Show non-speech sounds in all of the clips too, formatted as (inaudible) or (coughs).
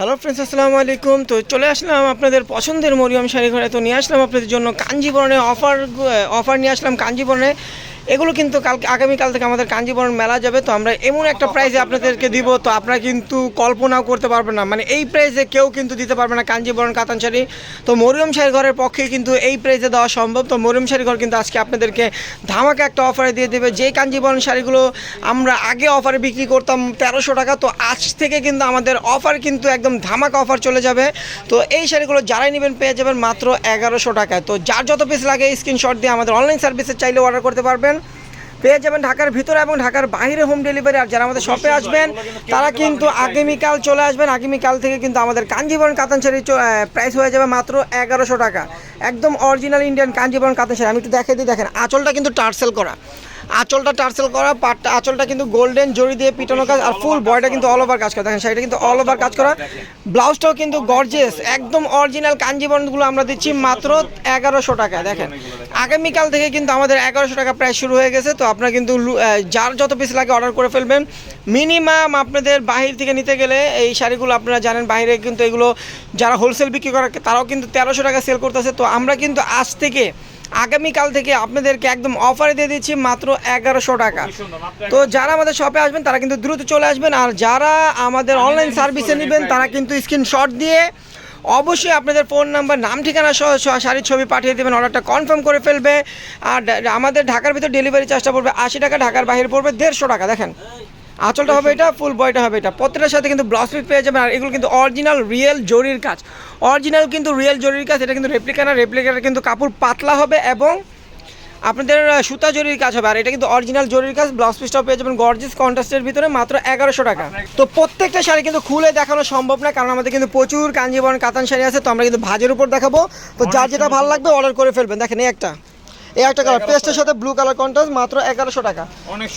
Hello friends আসসালামু আলাইকুম। তো চলে আসলাম আপনাদের পছন্দের মরিয়ম শাড়ি ঘরে তো নিয়ে আসলাম আপনাদের জন্য কাঞ্জিবরণে অফার অফার নিয়ে আসলাম কাঞ্জিবরণে। এগুলো কিন্তু কালকে আগামীকাল থেকে আমাদের কাঞ্জিবরণ মেলা যাবে তো আমরা এমন একটা প্রাইজে আপনাদেরকে দিব তো আপনারা কিন্তু কল্পনাও করতে পারবেন না। মানে এই প্রাইজে কেউ কিন্তু দিতে পারবে না কাঞ্জিবরণ কাতান শাড়ি তো মরিয়ম শাড়ি ঘরের পক্ষে কিন্তু এই প্রাইজে দেওয়া সম্ভব। তো মরিয়ম শাড়ি ঘর কিন্তু আজকে আপনাদেরকে ধামাকা একটা অফারে দিয়ে দেবে। যে কাঞ্জিবরণ শাড়িগুলো আমরা আগে অফারে বিক্রি করতাম তেরোশো টাকা তো আজ থেকে কিন্তু আমাদের অফার কিন্তু একদম ধামাকা অফার চলে যাবে। তো এই শাড়িগুলো যারাই নেবেন পেয়ে যাবেন মাত্র এগারোশো টাকায়। তো যার যত পিস লাগে স্ক্রিনশট দিয়ে আমাদের অনলাইন সার্ভিসে চাইলে অর্ডার করতে পারবেন। পেয়ে যাবেন ঢাকার ভিতরে এবং ঢাকার বাইরে হোম ডেলিভারি আর যারা আমাদের শপে আসবেন তারা কিন্তু আগামীকাল চলে আসবেন। আগামীকাল থেকে কিন্তু আমাদের কাঞ্জিবরণ কাতান শাড়ি প্রাইস হয়ে যাবে মাত্র এগারোশো টাকা। একদম অরিজিনাল ইন্ডিয়ান কাঞ্জিবরণ কাতান শাড়ি আমি একটু দেখে দিই দেখেন আঁচলটা কিন্তু টার্সেল করা। আঁচলটা টার্সেল করা পাটটা আঁচলটা কিন্তু গোল্ডেন জড়ি দিয়ে পিটানো কাজ আর ফুল বয়টা কিন্তু অল ওভার কাজ করা। দেখেন শাড়িটা কিন্তু অল ওভার কাজ করা। ব্লাউজটাও কিন্তু গর্জেস একদম অরিজিনাল কাঞ্জিবরণগুলো আমরা দিচ্ছি মাত্র এগারোশো টাকা দেখেন। আগামীকাল থেকে কিন্তু আমাদের এগারোশো টাকা প্রায় শুরু হয়ে গেছে, তো আপনারা কিন্তু যার যত পিস লাগে অর্ডার করে ফেলবেন। মিনিমাম আপনাদের বাহির থেকে নিতে গেলে এই শাড়িগুলো আপনারা জানেন, বাইরে কিন্তু এগুলো যারা হোলসেল বিক্রি করে, তারাও কিন্তু তেরোশো টাকা সেল করতেছে। তো আমরা কিন্তু আজ থেকে আগামীকাল থেকে আপনাদেরকে একদম অফারে দিয়ে দিচ্ছি মাত্র এগারোশো টাকা। তো যারা আমাদের শপে আসবেন তারা কিন্তু দ্রুত চলে আসবেন আর যারা আমাদের অনলাইন সার্ভিসে নেবেন তারা কিন্তু স্ক্রিনশট দিয়ে অবশ্যই আপনাদের ফোন নাম্বার নাম ঠিকানা সহ শাড়ির ছবি পাঠিয়ে দেবেন অর্ডারটা কনফার্ম করে ফেলবে। আর আমাদের ঢাকার ভিতর ডেলিভারি চার্জটা পড়বে আশি টাকা ঢাকার বাইরে পড়বে দেড়শো টাকা দেখেন। আঁচলটা হবে এটা ফুল বয়টা হবে এটা। প্রত্যেকটার সাথে কিন্তু ব্লাউজ পিস পেয়ে যাবেন, আর এগুলো কিন্তু অরিজিনাল রিয়েল জরির কাজ। অরিজিনাল কিন্তু রিয়েল জরির কাজ, এটা কিন্তু রেপ্লিকা না রেপ্লিকাটা কিন্তু কাপড় পাতলা হবে এবং আপনাদের সুতা জরির কাজ হবে। আর এটা কিন্তু অরিজিনাল জরির কাজ ব্লাউজ পিসটাও পেয়ে যাবেন গর্জিস কন্ট্রাস্টের ভিতরে, মাত্র এগারোশো টাকা। তো প্রত্যেকটা শাড়ি কিন্তু খুলে দেখানো সম্ভব না, কারণ আমাদের কিন্তু প্রচুর কাঞ্জিবরণ কাতান শাড়ি আছে, তো আমরা কিন্তু ভাজের উপর দেখাবো। তো যার যেটা ভালো লাগবে অর্ডার করে ফেলবেন। দেখেন এই একটা। এই একটা কালার পেস্টের সাথে ব্লু কালার কন্ট্রাস্ট মাত্র এগারোশো টাকা।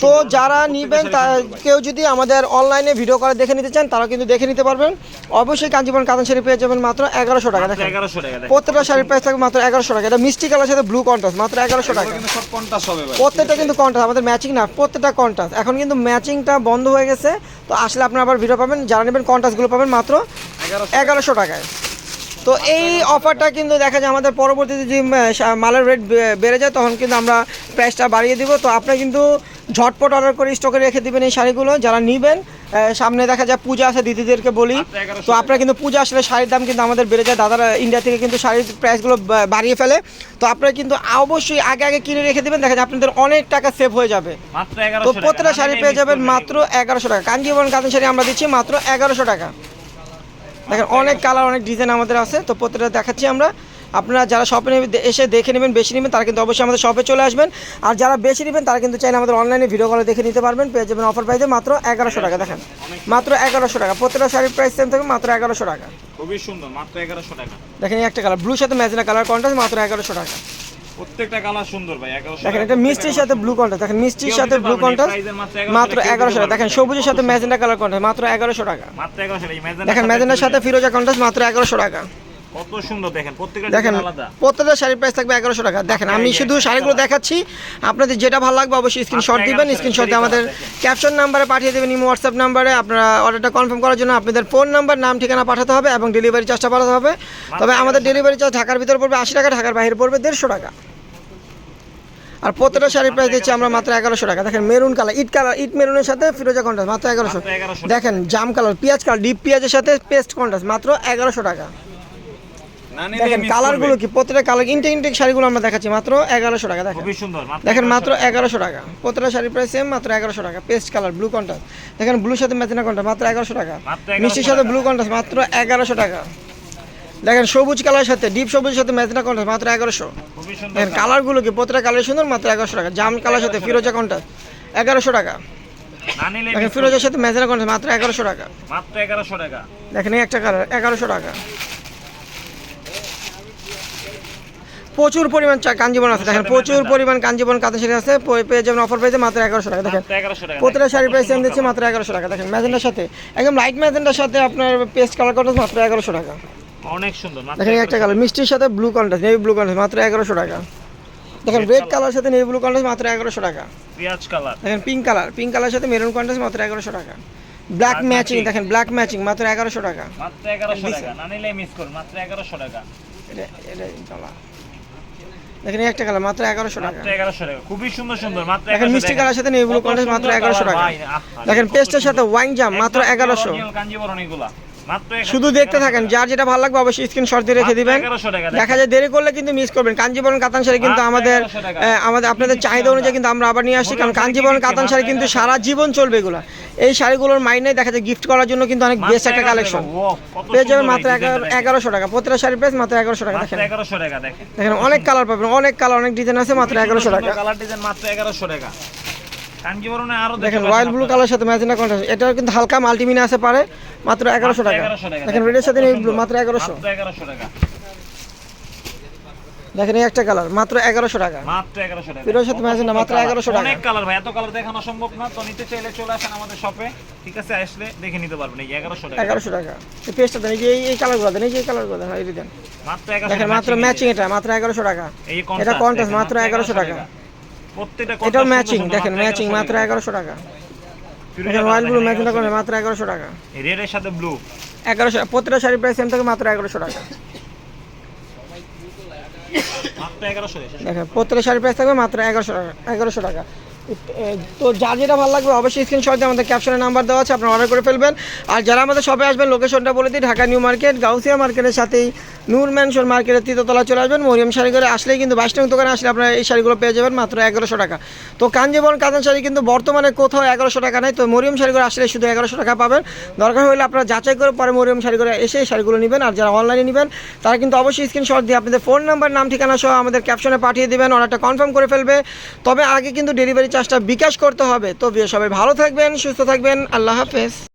তো যারা নিবেন তা কেউ যদি আমাদের অনলাইনে ভিডিও করে দেখে নিতে চান তারা কিন্তু দেখে নিতে পারবেন। অবশ্যই কাঞ্জিবরণ কাতান শাড়ি পেয়ে যাবেন মাত্র এগারোশো টাকা দেখেন। এগারোশো টাকা প্রত্যেকটা শাড়ির প্রাইস থাকবে মাত্র এগারোশো টাকা। এটা মিষ্টি কালার সাথে ব্লু কন্ট্রাস্ট মাত্র এগারোশো টাকা। প্রত্যেকটা কিন্তু কন্ট্রাস্ট আমাদের ম্যাচিং না প্রত্যেকটা কন্ট্রাস্ট এখন কিন্তু ম্যাচিংটা বন্ধ হয়ে গেছে তো আসলে আপনারা আবার ভিডিও পাবেন। যারা নেবেন কন্ট্রাস্টগুলো পাবেন মাত্র এগারোশো টাকায়। তো এই অফারটা কিন্তু দেখা যায় আমাদের পরবর্তীতে যে মালের রেট বেড়ে যায় তখন কিন্তু আমরা প্রাইসটা বাড়িয়ে দিব। তো আপনি কিন্তু ঝটপট অর্ডার করে স্টকে রেখে দিবেন এই শাড়িগুলো। যারা নেবেন সামনে দেখা যায় পূজা আছে দিদিদেরকে বলি। তো আপনারা কিন্তু পূজা আসলে শাড়ির দাম কিন্তু আমাদের বেড়ে যায়। দাদারা ইন্ডিয়া থেকে কিন্তু শাড়ির প্রাইসগুলো বাড়িয়ে ফেলে। তো আপনারা কিন্তু অবশ্যই আগে আগে কিনে রেখে দেবেন। দেখা যায় আপনাদের অনেক টাকা সেভ হয়ে যাবে। তো এগারোশো প্রত্যেকটা শাড়ি পেয়ে যাবেন মাত্র এগারোশো টাকা। কাঞ্জিবরণ কাতান শাড়ি আমরা দিচ্ছি মাত্র এগারোশো টাকা। দেখেন অনেক কালার অনেক ডিজাইন আমাদের আছে। তো প্রত্যেকটা দেখাচ্ছি আমরা। আপনারা যারা শপে এসে দেখে নেবেন বেশি নেবেন তারা কিন্তু অবশ্যই আমাদের শপে চলে আসবেন। আর যারা বেশি নেবেন তারা কিন্তু চাইলে আমাদের অনলাইনে ভিডিও কলে দেখে নিতে পারবেন। পেয়ে যাবেন অফার প্রাইসে মাত্র এগারোশো টাকা দেখেন। মাত্র এগারোশো টাকা। প্রত্যেকটা শাড়ির প্রাইস সেম থাকবে মাত্র এগারোশো টাকা। খুবই সুন্দর মাত্র এগারোশো টাকা। দেখেন একটা কালার ব্লুর সাথে ম্যাজেনা কালার কন্ট্রাস্ট মাত্র এগারোশো টাকা। প্রত্যেকটা কালার সুন্দর ভাই 1100 দেখেন এটা মিষ্টির সাথে ব্লু কন্ট্রাস্ট দেখেন মিষ্টির সাথে ব্লু এই কন্ট্রাস্ট মাত্র মাত্র 1100 এগারোশো টাকা। দেখেন সবুজের সাথে ম্যাজেন্ডা কালার কন্ট্রাস্ট মাত্র এগারোশো টাকা। মাত্র 1100 টাকা ম্যাজেন্ডার দেখেন ম্যাজেন্ডার সাথে ফিরোজা কন্ট্রাস্ট মাত্র এগারোশো টাকা। কত সুন্দর দেখেন প্রত্যেকটা দেখেন প্রত্যেকটা শাড়ির প্রাইস থাকবে এগারোশো টাকা। দেখেন আমি শুধু শাড়িগুলো দেখাচ্ছি। আপনাদের যেটা ভালো লাগবে অবশ্যই স্ক্রিনশট দিবেন 1100 স্ক্রিনশট আমাদের ক্যাপশন নাম্বারে পাঠিয়ে দেবেন ইমো হোয়াটসঅ্যাপ নাম্বারে আপনারা অর্ডারটা কনফার্ম করার জন্য আপনাদের ফোন নাম্বার নাম ঠিকানা পাঠাতে হবে এবং ডেলিভারি চার্জটা পাঠাতে হবে। তবে আমাদের ডেলিভারি চার্জ ঢাকার ভিতরে পড়বে আশি টাকা ঢাকার বাইরে পড়বে দেড়শো টাকা। আর প্রত্যেকটা শাড়ির প্রাইস দিচ্ছি আমরা মাত্র এগারোশো টাকা। দেখেন মেরুন কালার ইট কালার ইট মেরুনের সাথে ফিরোজা কন্ট্রাস্ট মাত্র এগারোশো। দেখেন জাম কালার পেঁয়াজ কালার ডিপ পেঁয়াজের সাথে পেস্ট কন্ট্রাস্ট মাত্র এগারোশো টাকা। দেখেন কালারগুলো করবে। কি প্রত্যেকটা কালার ইনটেক ইনটেক শাড়িগুলো আমরা দেখাচ্ছি মাত্র এগারোশো টাকা দেখেন খুবই সুন্দর মাত্র দেখেন মাত্র। এগারোশো টাকা প্রত্যেকটা শাড়ির প্রাইস সেম মাত্র এগারোশো টাকা পেস্ট কালার ব্লু কন্ট্রাস্ট দেখেন ব্লুর সাথে ম্যাচিনা কন্ট্রাস্ট মাত্র এগারোশো টাকা মিষ্টির সাথে। ব্লু কন্ট্রাস্ট মাত্র এগারোশো টাকা দেখেন সবুজ কালারের সাথে ডিপ সবুজের সাথে ম্যাচিনা কন্ট্রাস্ট মাত্র এগারোশো দেখেন কালারগুলো কি প্রত্যেকটা কালার সুন্দর মাত্র এগারোশো টাকা জাম কালার সাথে ফিরোজা কন্ট্রাস্ট এগারোশো টাকা দেখেন ফিরোজার সাথে ম্যাচিনা কন্ট্রাস্ট মাত্র এগারোশো টাকা মাত্র এগারোশো টাকা দেখেন একটা কালার এগারোশো টাকা প্রচুর পরিমাণ কাঞ্জিবন আছে দেখেন প্রচুর পরিমাণ কাঞ্জিবন কাঁথা শাড়ি আছে প- পেয়ে যাবেন অফার পেয়েছে মাত্র এগারোশো টাকা দেখেন প্রত্যেকটা শাড়ির প্রাইস সেম দিচ্ছি মাত্র এগারোশো টাকা দেখেন ম্যাজেন্ডার সাথে একদম লাইট ম্যাজেন্ডার সাথে আপনার পেস্ট কালার কন্ট্রাস্ট মাত্র এগারোশো টাকা অনেক সুন্দর দেখেন একটা কালার মিষ্টির সাথে blue contrast navy blue contrast মাত্র এগারোশো টাকা দেখেন রেড কালার সাথে নেভি ব্লু কন্ট্রাস্ট মাত্র এগারোশো টাকা পেঁয়াজ কালার দেখেন পিঙ্ক কালার পিঙ্ক কালার সাথে মেরুন কন্ট্রাস্ট মাত্র এগারোশো টাকা ব্ল্যাক ম্যাচিং দেখেন ব্ল্যাক ম্যাচিং মাত্র এগারোশো টাকা মাত্র এগারোশো টাকা না নিলে মিস করুন মাত্র এগারোশো টাকা এটা এটা দেখেন এই একটা কালার মাত্র এগারোশো টাকা। মাত্র এগারোশো টাকা খুবই সুন্দর সুন্দর মাত্র দেখেন 1100 মিষ্টি কালার সাথে নেই ব্লু কন্ট্রাস্ট মাত্র সুন্দর এগারোশো colour, টাকা। দেখেন পেস্টের সাথে ওয়াইন জাম মাত্র একদম এগারোশো। original কাঞ্জিবরণ এগুলা। শুধু দেখতে থাকেন যার যেটা ভালো লাগবে অবশ্যই স্ক্রিনশট দিয়ে রেখে দিবেন। 1100। দেখা যায় দেরি করলে কিন্তু মিস করবেন। কাঞ্জিবরণ কাতান শাড়ি কিন্তু আমাদের 1100 আমাদের আপনাদের চাহিদা অনুযায়ী কিন্তু আমরা আবার নিয়ে আসি কারণ কাঞ্জিবরণ কাতান শাড়ি কিন্তু সারা জীবন চলবে এগুলো। এই শাড়িগুলোর মাইনে দেখা যায় গিফট করার জন্য কিন্তু অনেক বেস্ট একটা কালেকশন পেয়ে যাবেন মাত্র। এগারোশো টাকা প্রতিটা শাড়ির প্রাইস মাত্র এগারোশো টাকা দেখেন 1100 টাকা দেখেন। অনেক কালার পাবেন অনেক কালার অনেক ডিজাইন আছে মাত্র এগারোশো টাকা কালার ডিজাইন মাত্র 1100 টাকা। দেখেন রয়্যাল ব্লু। কালার সাথে কন্ট্রাস্ট এটা কিন্তু হালকা মাল্টিমিনে আছে পারে মাত্র এগারোশো টাকা দেখেন রেডের সাথে। মাত্র এগারোশো 1100 টাকা। দেখেন এই একটা কালার মাত্র এগারোশো টাকা। মাত্র 1100 টাকা। ফিরোজ সাথে কত না, মাত্র colour। 1100 টাকা। অনেক কালার ভাই এত কালার দেখানো সম্ভব না তো নিতে চাইলে চলে আসেন আমাদের শপে। ঠিক আছে আসলে দেখে নিতে পারবেন এই 1100 টাকা। এগারোশো টাকা। এই পেস্টটা দেন এই এই- কালারগুলো দেন এই যে কালারগুলো দেন এই দেন। মাত্র 1100 দেখেন মাত্র ম্যাচিং এটা মাত্র এগারোশো টাকা। এই এটা কন্ট্রাস্ট মাত্র এগারোশো টাকা। প্রত্যেকটা contrast ম্যাচিং দেখেন ম্যাচিং মাত্র টাকা। এগারোশো টাকা। ফিরোজা দেখেন কালার রয়্যাল ব্লু দেখেন, ম্যাচিং করে মাত্র এগারোশো টাকা। এই রেডের সাথে ব্লু এগারোশো প্রত্যেকটা শাড়ির প্রাইস সেম থাকে মাত্র এগারোশো টাকা। (coughs) মাত্র 1100 টাকা। দেখেন পঁয়ত্রিশ শাড়ির প্রাইস থাকবে মাত্র এগারোশো টাকা এগারোশো টাকা তো যার যেটা ভালো লাগবে অবশ্যই স্ক্রিনশট আমাদের ক্যাপশনে নাম্বার দেওয়া আছে, আপনারা অর্ডার করে ফেলবেন। আর যারা আমাদের শপে আসবেন লোকেশনটা বলে দিই, ঢাকা নিউ মার্কেট, গাউসিয়া মার্কেটের সাথেই নূর ম্যানশন মার্কেটের তৃতীয়তলা চলে আসবেন। মরিয়ম শাড়ি করে আসলেই কিন্তু বাইশ টাকা দোকানে আসলে আপনারা এই শাড়িগুলো পেয়ে যাবেন, মাত্র এগারোশো টাকা। তো কাঞ্জিবরণ কাতান শাড়ি কিন্তু বর্তমানে কোথাও এগারোশো টাকা নেই, তো মরিয়ম শাড়ি করে আসলে শুধু এগারোশো টাকা পাবেন। দরকার হলে আপনারা যাচাই করে পরে মরিয়ম শাড়ি করে এসে এই শাড়িগুলো নেবেন, আর যারা অনলাইনে নেবেন, তারা কিন্তু অবশ্যই স্ক্রিনশট দিয়ে আপনাদের ফোন নাম্বার নাম, ঠিকানা সহ আমাদের ক্যাপশনে পাঠিয়ে দেবেন অর্ডারটা কনফার্ম করে ফেলবে। তবে আগে কিন্তু ডেলিভারি চার্জটা বিকাশ করতে হবে। তো সবাই ভালো থাকবেন সুস্থ থাকবেন। আল্লাহ হাফেজ।